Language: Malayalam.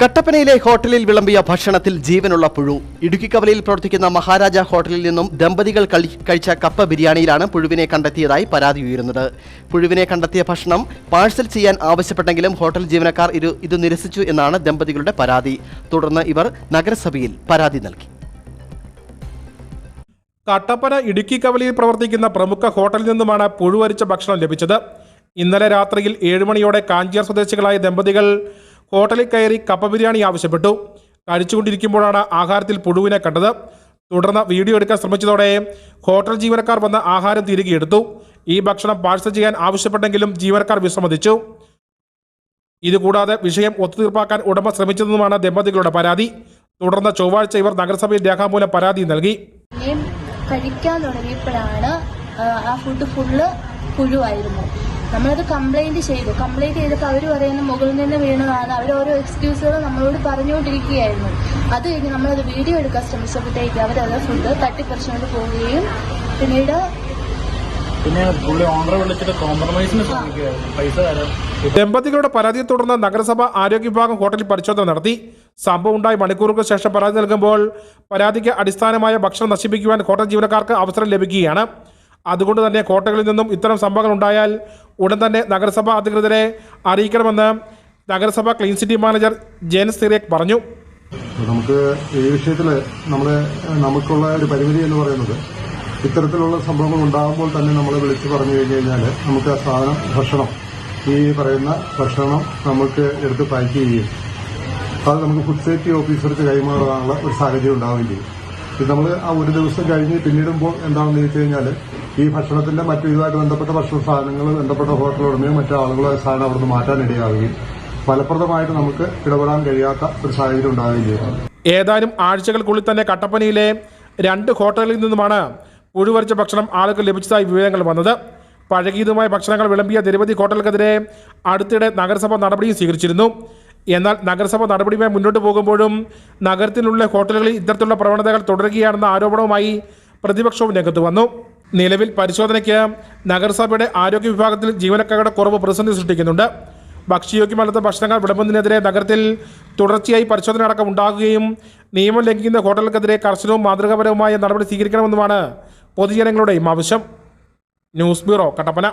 കട്ടപ്പനയിലെ ഹോട്ടലിൽ വിളമ്പിയ ഭക്ഷണത്തിൽ ജീവനുള്ള പുഴു. ഇടുക്കി കവലയിൽ പ്രവർത്തിക്കുന്ന മഹാരാജ ഹോട്ടലിൽ നിന്നും ദമ്പതികൾ കഴിച്ച കപ്പ ബിരിയാണിയിലാണ് പുഴുവിനെ കണ്ടെത്തിയതായി പരാതി ഉയരുന്നത്. പുഴുവിനെ കണ്ടെത്തിയ ഭക്ഷണം പാഴ്സൽ ചെയ്യാൻ ആവശ്യപ്പെട്ടെങ്കിലും ഹോട്ടൽ ജീവനക്കാർ ഇരു ഇത് നിരസിച്ചു എന്നാണ് ദമ്പതികളുടെ പരാതി. തുടർന്ന് ഇവർ നഗരസഭയിൽ പരാതി നൽകി. കട്ടപ്പന ഇടുക്കി കവലയിൽ പ്രവർത്തിക്കുന്ന പ്രമുഖ ഹോട്ടലിൽ നിന്നുമാണ് പുഴുവരിച്ച ഭക്ഷണം ലഭിച്ചത്. ഇന്നലെ രാത്രിയിൽ ഏഴുമണിയോടെ കാഞ്ചിയാർ സ്വദേശികളായ ദമ്പതികൾ ഹോട്ടലിൽ കയറി കപ്പ ബിരിയാണി ആവശ്യപ്പെട്ടു. കഴിച്ചുകൊണ്ടിരിക്കുമ്പോഴാണ് ആഹാരത്തിൽ പുഴുവിനെ കണ്ടത്. തുടർന്ന് വീഡിയോ എടുക്കാൻ ശ്രമിച്ചതോടെ ഹോട്ടൽ ജീവനക്കാർ വന്ന് ആഹാരം തിരികെ എടുത്തു. ഈ ഭക്ഷണം പാഴ്സൽ ചെയ്യാൻ ആവശ്യപ്പെട്ടെങ്കിലും ജീവനക്കാർ വിസമ്മതിച്ചു. ഇതുകൂടാതെ വിഷയം ഒത്തുതീർപ്പാക്കാൻ ഉടമ ശ്രമിച്ചതെന്നുമാണ് ദമ്പതികളുടെ പരാതി. തുടർന്ന് ചൊവ്വാഴ്ച ഇവർ നഗരസഭയിൽ രേഖാമൂലം പരാതി നൽകി. കഴിക്കാൻ തുടങ്ങിയപ്പോഴാണ് ആ ഫുഡ് ഫുള്ള് പുഴുവായിരുന്നു. നമ്മളത് കംപ്ലൈന്റ് ചെയ്തു. കംപ്ലൈന്റ് ചെയ്തപ്പോൾ അവർ പറയുന്ന മുകളിൽ നിന്ന് വീണതാണ്. അവർ ഓരോ എക്സ്ക്യൂസുകൾ നമ്മളോട് പറഞ്ഞുകൊണ്ടിരിക്കുകയായിരുന്നു. അത് കഴിഞ്ഞ് നമ്മളത് വീഡിയോ എടുക്കാൻ ശ്രമിച്ചപ്പോഴത്തേക്ക് അവരത് ഫുഡ് തട്ടിപ്പറിച്ചുകൊണ്ട് പോവുകയും പിന്നീട് പിന്നെ പുള്ളി ഓണറെ വിളിച്ചിട്ട് കോംപ്രമൈസിന് ശ്രമിക്കുകയായിരുന്നു. പൈസ തരാം ദമ്പതികളുടെ പരാതിയെ തുടർന്ന് നഗരസഭ ആരോഗ്യ വിഭാഗം ഹോട്ടലിൽ പരിശോധന നടത്തി. സംഭവം ഉണ്ടായി മണിക്കൂറുകൾക്ക് ശേഷം പരാതി നൽകുമ്പോൾ പരാതിക്ക് അടിസ്ഥാനമായ ഭക്ഷണം നശിപ്പിക്കുവാൻ ഹോട്ടൽ ജീവനക്കാർക്ക് അവസരം ലഭിക്കുകയാണ്. അതുകൊണ്ട് തന്നെ ഹോട്ടലുകളിൽ നിന്നും ഇത്തരം സംഭവങ്ങൾ ഉണ്ടായാൽ ഉടൻ തന്നെ നഗരസഭ അധികൃതരെ അറിയിക്കണമെന്ന് നഗരസഭ clean city manager Jen Cyriac പറഞ്ഞു. നമുക്ക് ഈ വിഷയത്തിൽ നമ്മൾ നമുക്കുള്ള ഒരു പരിമിതി എന്ന് പറയുന്നത് ഇത്തരത്തിലുള്ള സംഭവങ്ങൾ ഉണ്ടാകുമ്പോൾ തന്നെ നമ്മൾ വിളിച്ചു പറഞ്ഞു കഴിഞ്ഞു കഴിഞ്ഞാൽ നമുക്ക് ആ സാധനം ഭക്ഷണം ഈ പറയുന്ന ഭക്ഷണം നമുക്ക് എടുത്ത് പാക്ക് ചെയ്യുകയും അത് നമുക്ക് ഫുഡ് സേഫ്റ്റി ഓഫീസർക്ക് കൈമാറാനുള്ള ഒരു സാഹചര്യം ഉണ്ടാവുകയും ചെയ്യും. ഇത് നമ്മൾ ആ ഒരു ദിവസം കഴിഞ്ഞ് പിന്നിടുമ്പോൾ എന്താണെന്ന് ചോദിച്ചു കഴിഞ്ഞാൽ ഈ ഭക്ഷണത്തിന്റെ മറ്റു ഇതുമായിട്ട് ബന്ധപ്പെട്ട ഭക്ഷണ സാധനങ്ങൾ ബന്ധപ്പെട്ട ഹോട്ടൽ മറ്റു ആളുകളോ സാധനം അവിടുന്ന് മാറ്റാനിടയാവുകയും ഫലപ്രദമായിട്ട് നമുക്ക് ഇടപെടാൻ കഴിയാത്ത ഒരു സാഹചര്യം ഉണ്ടാവുകയും ചെയ്യും. ഏതാനും ആഴ്ചകൾക്കുള്ളിൽ തന്നെ കട്ടപ്പനയിലെ രണ്ട് ഹോട്ടലിൽ നിന്നുമാണ് പുഴുവരിച്ച ഭക്ഷണം ആളുകൾ ലഭിച്ചതായി വിവരങ്ങൾ വന്നത്. പഴകിയതുമായ ഭക്ഷണങ്ങൾ വിളമ്പിയ നിരവധി ഹോട്ടലുകൾക്കെതിരെ അടുത്തിടെ നഗരസഭ നടപടിയും സ്വീകരിച്ചിരുന്നു. എന്നാൽ നഗരസഭ നടപടിയുമായി മുന്നോട്ട് പോകുമ്പോഴും നഗരത്തിലുള്ള ഹോട്ടലുകളിൽ ഇത്തരത്തിലുള്ള പ്രവണതകൾ തുടരുകയാണെന്ന ആരോപണവുമായി പ്രതിപക്ഷവും രംഗത്ത് വന്നു. നിലവിൽ പരിശോധനയ്ക്ക് നഗരസഭയുടെ ആരോഗ്യ വിഭാഗത്തിൽ ജീവനക്കാരുടെ കുറവ് പ്രതിസന്ധി സൃഷ്ടിക്കുന്നുണ്ട്. ഭക്ഷ്യയോഗ്യമല്ലാത്ത ഭക്ഷണങ്ങൾ വിളമ്പുന്നതിനെതിരെ നഗരത്തിൽ തുടർച്ചയായി പരിശോധന അടക്കം ഉണ്ടാകുകയും നിയമം ലംഘിക്കുന്ന ഹോട്ടലുകൾക്കെതിരെ കർശനവും മാതൃകാപരവുമായ നടപടി സ്വീകരിക്കണമെന്നുമാണ് പൊതുജനങ്ങളുടെയും ആവശ്യം. News bureau Kattappana.